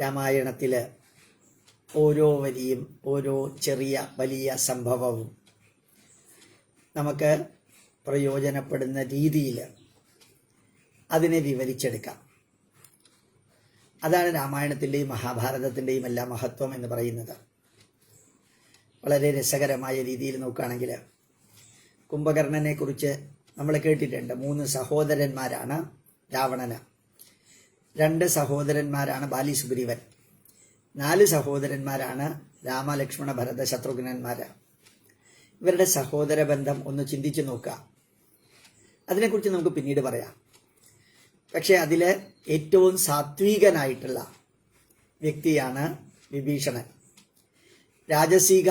രാമായണത്തിൽ ഓരോ വരിയും ഓരോ ചെറിയ വലിയ സംഭവവും നമുക്ക് പ്രയോജനപ്പെടുന്ന രീതിയിൽ അതിനെ വിവരിച്ചെടുക്കാം. അതാണ് രാമായണത്തിന്റെയും മഹാഭാരതത്തിന്റെയും എല്ലാം മഹത്വം എന്ന് പറയുന്നത്. വളരെ രസകരമായ രീതിയിൽ നോക്കുകയാണെങ്കിൽ കുംഭകർണനെക്കുറിച്ച് നമ്മൾ കേട്ടിട്ടുണ്ട്. മൂന്ന് സഹോദരന്മാരാണ് രാവണന്. രണ്ട് സഹോദരന്മാരാണ് ബാലി സുഗ്രീവൻ. നാല് സഹോദരന്മാരാണ് രാമലക്ഷ്മണ ഭരത ശത്രുഘ്നന്മാർ ഇവരുടെ സഹോദര ബന്ധം ഒന്ന് ചിന്തിച്ചു നോക്കുക. അതിനെക്കുറിച്ച് നമുക്ക് പിന്നീട് പറയാം. പക്ഷേ അതിൽ ഏറ്റവും സാത്വികനായിട്ടുള്ള വ്യക്തിയാണ് വിഭീഷണൻ. രാജസീക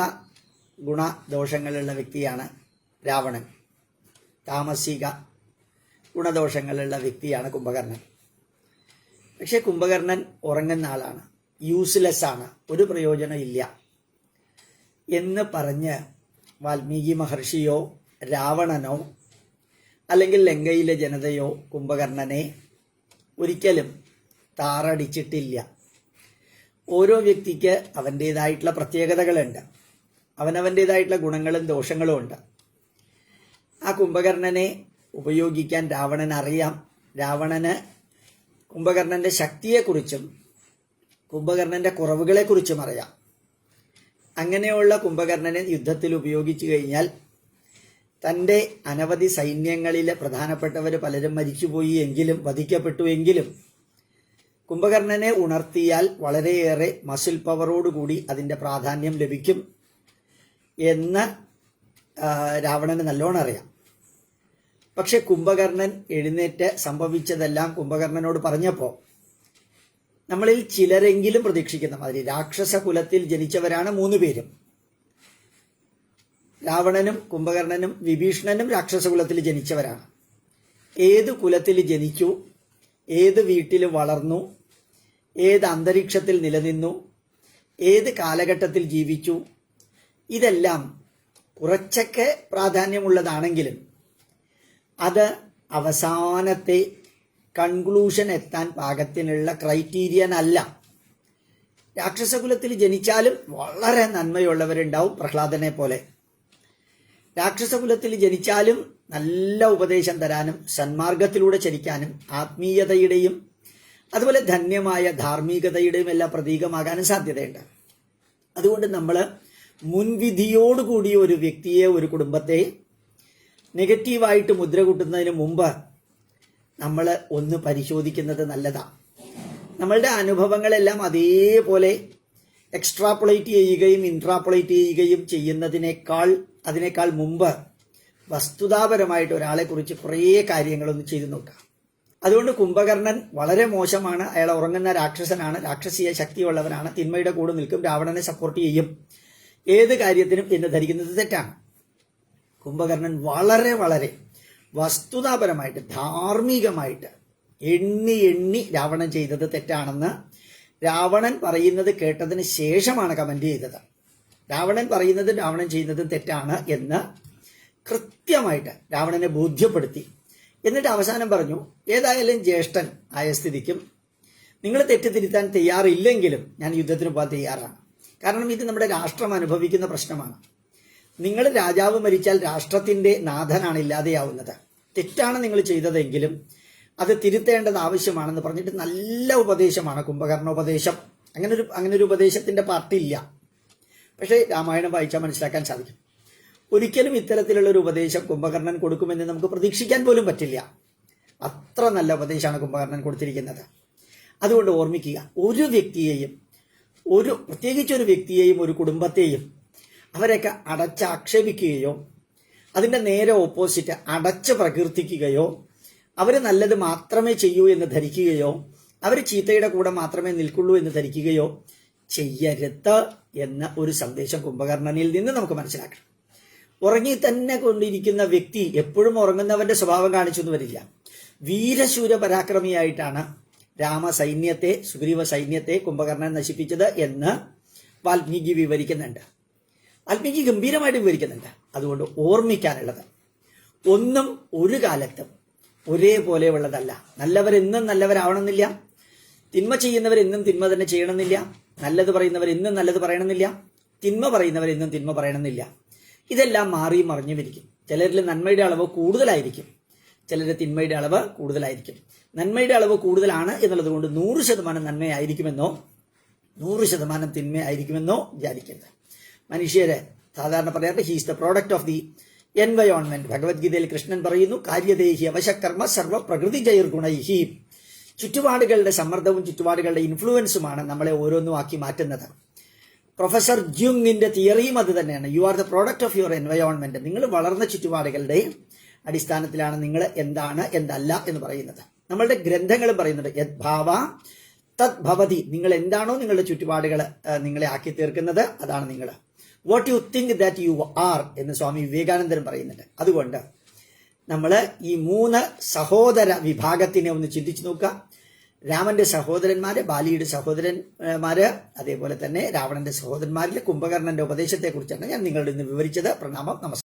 ഗുണദോഷങ്ങളുള്ള വ്യക്തിയാണ് രാവണൻ. താമസിക ഗുണദോഷങ്ങളുള്ള വ്യക്തിയാണ് കുംഭകർണൻ. പക്ഷേ കുംഭകർണൻ ഉറങ്ങുന്ന ആളാണ്. യൂസ്ലെസ് ആണ്. ഒരു പ്രയോജനം ഇല്ല. എന്ന് പറഞ്ഞ് വാൽമീകി മഹർഷിയോ രാവണനോ അല്ലെങ്കിൽ ലങ്കയിലെ ജനതയോ കുംഭകർണനെ ഒരിക്കലും താറടിച്ചിട്ടില്ല. ഓരോ വ്യക്തിക്ക് അവന്റേതായിട്ടുള്ള പ്രത്യേകതകളുണ്ട്. അവനവന്റേതായിട്ടുള്ള ഗുണങ്ങളും ദോഷങ്ങളും ഉണ്ട്. ആ കുംഭകർണനെ ഉപയോഗിക്കാൻ രാവണൻ അറിയാം രാവണന് കുംഭകർണന്റെ ശക്തിയെക്കുറിച്ചും കുംഭകർണന്റെ കുറവുകളെക്കുറിച്ചും അറിയാം. അങ്ങനെയുള്ള കുംഭകർണനെ യുദ്ധത്തിൽ ഉപയോഗിച്ചു കഴിഞ്ഞാൽ തന്റെ അനവധി സൈന്യങ്ങളിലെ പ്രധാനപ്പെട്ടവർ പലരും മരിച്ചുപോയി എങ്കിലും വധിക്കപ്പെട്ടു എങ്കിലും കുംഭകർണനെ ഉണർത്തിയാൽ വളരെയേറെ മസിൽ പവറോടുകൂടി അതിന്റെ പ്രാധാന്യം ലഭിക്കും എന്ന് രാവണന് നല്ലോണം അറിയാം. പക്ഷെ കുംഭകർണൻ എഴുന്നേറ്റ് സംഭവിച്ചതെല്ലാം കുംഭകർണനോട് പറഞ്ഞപ്പോൾ നമ്മളിൽ ചിലരെങ്കിലും പ്രതീക്ഷിക്കുന്ന. മാതിരി രാക്ഷസ കുലത്തിൽ ജനിച്ചവരാണ് മൂന്ന് പേരും. രാവണനും കുംഭകർണനും വിഭീഷണനും രാക്ഷസ കുലത്തിൽ ജനിച്ചവരാണ്. ഏത് കുലത്തിൽ ജനിച്ചു ഏത് വീട്ടിൽ വളർന്നു ഏത് അന്തരീക്ഷത്തിൽ നിലനിന്നു ഏത് കാലഘട്ടത്തിൽ ജീവിച്ചു ഇതെല്ലാം കുറച്ചൊക്കെ പ്രാധാന്യമുള്ളതാണെങ്കിലും അത് അവസാനത്തെ കൺക്ലൂഷൻ എത്താൻ പാകത്തിനുള്ള ക്രൈറ്റീരിയൻ അല്ല രാക്ഷസകുലത്തിൽ ജനിച്ചാലും വളരെ നന്മയുള്ളവരുണ്ടാവും പ്രഹ്ലാദനെ പോലെ. രാക്ഷസകുലത്തിൽ ജനിച്ചാലും നല്ല ഉപദേശം തരാനും സന്മാർഗത്തിലൂടെ ചരിക്കാനും ആത്മീയതയുടെയും അതുപോലെ ധന്യമായ ധാർമ്മികതയുടെയും എല്ലാം പ്രതീകമാകാനും സാധ്യതയുണ്ട്. അതുകൊണ്ട് നമ്മൾ മുൻവിധിയോടുകൂടി ഒരു വ്യക്തിയെ ഒരു കുടുംബത്തെ നെഗറ്റീവായിട്ട് മുദ്ര കൂട്ടുന്നതിന് മുമ്പ് നമ്മൾ ഒന്ന് പരിശോധിക്കുന്നത് നല്ലതാണ് നമ്മളുടെ അനുഭവങ്ങളെല്ലാം അതേപോലെ എക്സ്ട്രാപ്പുളേറ്റ് ചെയ്യുകയും ഇൻട്രാപ്പുളേറ്റ് ചെയ്യുകയും ചെയ്യുന്നതിനേക്കാൾ അതിനേക്കാൾ മുമ്പ് വസ്തുതാപരമായിട്ട് ഒരാളെ കുറിച്ച് കുറേ കാര്യങ്ങളൊന്ന് ചെയ്തു നോക്കാം. അതുകൊണ്ട് കുംഭകർണൻ വളരെ മോശമാണ്. അയാൾ ഉറങ്ങുന്ന രാക്ഷസനാണ്. രാക്ഷസീയ ശക്തിയുള്ളവനാണ്. തിന്മയുടെ കൂടെ നിൽക്കും. രാവണനെ സപ്പോർട്ട് ചെയ്യും. ഏത് കാര്യത്തിനും എന്ന് ധരിക്കുന്നത് തെറ്റാണ്. കുംഭകർണൻ വളരെ വളരെ വസ്തുതാപരമായിട്ട് ധാർമ്മികമായിട്ട് എണ്ണി എണ്ണി രാവണൻ ചെയ്തത് തെറ്റാണെന്ന് രാവണൻ പറയുന്നത് കേട്ടതിന് ശേഷമാണ് കമന്റ് ചെയ്തത്. രാവണൻ പറയുന്നത് രാവണൻ ചെയ്യുന്നത് തെറ്റാണ് എന്ന് കൃത്യമായിട്ട് രാവണനെ ബോധ്യപ്പെടുത്തി. എന്നിട്ട് അവസാനം പറഞ്ഞു ഏതായാലും ജ്യേഷ്ഠൻ ആയ സ്ഥിതിക്കും നിങ്ങൾ തെറ്റ് തിരുത്താൻ തയ്യാറില്ലെങ്കിലും ഞാൻ യുദ്ധത്തിന് പോകാൻ തയ്യാറാണ്. കാരണം ഇത് നമ്മുടെ രാഷ്ട്രം അനുഭവിക്കുന്ന പ്രശ്നമാണ്. നിങ്ങൾ രാജാവ് മരിച്ചാൽ രാഷ്ട്രത്തിന്റെ നാഥനാണ് ഇല്ലാതെയാവുന്നത്. തെറ്റാണ് നിങ്ങൾ ചെയ്തതെങ്കിലും അത് തിരുത്തേണ്ടത് ആവശ്യമാണെന്ന് പറഞ്ഞിട്ട് നല്ല ഉപദേശമാണ് കുംഭകർണോപദേശം. അങ്ങനെ ഒരു അങ്ങനെ ഒരു ഉപദേശത്തിന്റെ പാർട്ടി ഇല്ല പക്ഷേ രാമായണം വായിച്ചാൽ മനസ്സിലാക്കാൻ സാധിക്കും. ഒരിക്കലും ഇത്തരത്തിലുള്ള ഒരു ഉപദേശം കുംഭകർണൻ കൊടുക്കുമെന്ന് നമുക്ക് പ്രതീക്ഷിക്കാൻ പോലും പറ്റില്ല. അത്ര നല്ല ഉപദേശമാണ് കുംഭകർണൻ കൊടുത്തിരിക്കുന്നത്. അതുകൊണ്ട് ഓർമ്മിക്കുക ഒരു വ്യക്തിയെയും ഒരു പ്രത്യേകിച്ച് ഒരു വ്യക്തിയെയും ഒരു കുടുംബത്തെയും അവരെയൊക്കെ അടച്ചാക്ഷേപിക്കുകയോ അതിന്റെ നേരെ ഓപ്പോസിറ്റ് അടച്ച് പ്രകീർത്തിക്കുകയോ അവർ നല്ലത് മാത്രമേ ചെയ്യൂ എന്ന് ധരിക്കുകയോ അവർ ചീത്തയുടെ കൂടെ മാത്രമേ നിൽക്കുള്ളൂ എന്ന് ധരിക്കുകയോ ചെയ്യരുത് എന്ന ഒരു സന്ദേശം കുംഭകർണനിൽ നിന്ന് നമുക്ക് മനസ്സിലാക്കണം ഉറങ്ങി തന്നെ കൊണ്ടിരിക്കുന്ന വ്യക്തി എപ്പോഴും ഉറങ്ങുന്നവന്റെ സ്വഭാവം കാണിച്ചൊന്നും വരില്ല. വീരശൂര പരാക്രമിയായിട്ടാണ് രാമ സൈന്യത്തെ സുഗ്രീവ സൈന്യത്തെ കുംഭകർണൻ നശിപ്പിച്ചത് എന്ന് വാൽമീകി വിവരിക്കുന്നുണ്ട്. വാൽമീകി ഗംഭീരമായിട്ട് വിവരിക്കുന്നുണ്ട്. അതുകൊണ്ട് ഓർമ്മിക്കാനുള്ളത്. ഒന്നും ഒരു കാലത്തും ഒരേപോലെ ഉള്ളതല്ല നല്ലവരെന്നും നല്ലവരാവണമെന്നില്ല. തിന്മ ചെയ്യുന്നവർ എന്നും തിന്മ തന്നെ ചെയ്യണമെന്നില്ല. നല്ലത് പറയുന്നവർ എന്നും നല്ലത് പറയണമെന്നില്ല. തിന്മ പറയുന്നവർ എന്നും തിന്മ പറയണമെന്നില്ല. ഇതെല്ലാം മാറി മറിഞ്ഞുമിരിക്കും ചിലരിൽ നന്മയുടെ അളവ് കൂടുതലായിരിക്കും. ചിലരുടെ തിന്മയുടെ അളവ് കൂടുതലായിരിക്കും. നന്മയുടെ അളവ് കൂടുതലാണ് എന്നുള്ളത് കൊണ്ട് നൂറ് ശതമാനം നന്മയായിരിക്കുമെന്നോ നൂറ് ശതമാനം തിന്മയായിരിക്കുമെന്നോ വിചാരിക്കരുത്. മനുഷ്യരെ സാധാരണ പറയാറ് he's the product of the environment ഭഗവത്ഗീതയിൽ കൃഷ്ണൻ പറയുന്നു കാര്യദേഹി അവശകർമ്മ സർവ പ്രകൃതി ജൈർഗുണൈഹി ചുറ്റുപാടുകളുടെ സമ്മർദ്ദവും ചുറ്റുപാടുകളുടെ ഇൻഫ്ലുവൻസുമാണ് നമ്മളെ ഓരോന്നും ആക്കി മാറ്റുന്നത്. പ്രൊഫസർ ജ്യുങ്ങിന്റെ തിയറിയും അത് തന്നെയാണ്. You are the product of your environment നിങ്ങൾ വളർന്ന ചുറ്റുപാടുകളുടെ അടിസ്ഥാനത്തിലാണ് നിങ്ങൾ എന്താണ് എന്തല്ല എന്ന് പറയുന്നത്. നമ്മളുടെ ഗ്രന്ഥങ്ങൾ പറയുന്നുണ്ട് യത് ഭാവ തത് ഭവതി. നിങ്ങൾ എന്താണോ നിങ്ങളുടെ ചുറ്റുപാടുകൾ നിങ്ങളെ ആക്കി തീർക്കുന്നത് അതാണ് നിങ്ങൾ. What you think that you are എന്ന് സ്വാമി വിവേകാനന്ദൻ പറയുന്നുണ്ട്. അതുകൊണ്ട് നമ്മൾ ഈ മൂന്ന് സഹോദര വിഭാഗത്തിനെ ഒന്ന് ചിന്തിച്ചു നോക്കുക. രാമന്റെ സഹോദരന്മാര് ബാലിയുടെ സഹോദരന്മാര് അതേപോലെ തന്നെ രാവണന്റെ സഹോദരന്മാരിലെ കുംഭകർണന്റെ ഉപദേശത്തെക്കുറിച്ചാണ് ഞാൻ നിങ്ങളുടെ ഇന്ന് വിവരിച്ചത്. പ്രണാമം നമസ്കാരം.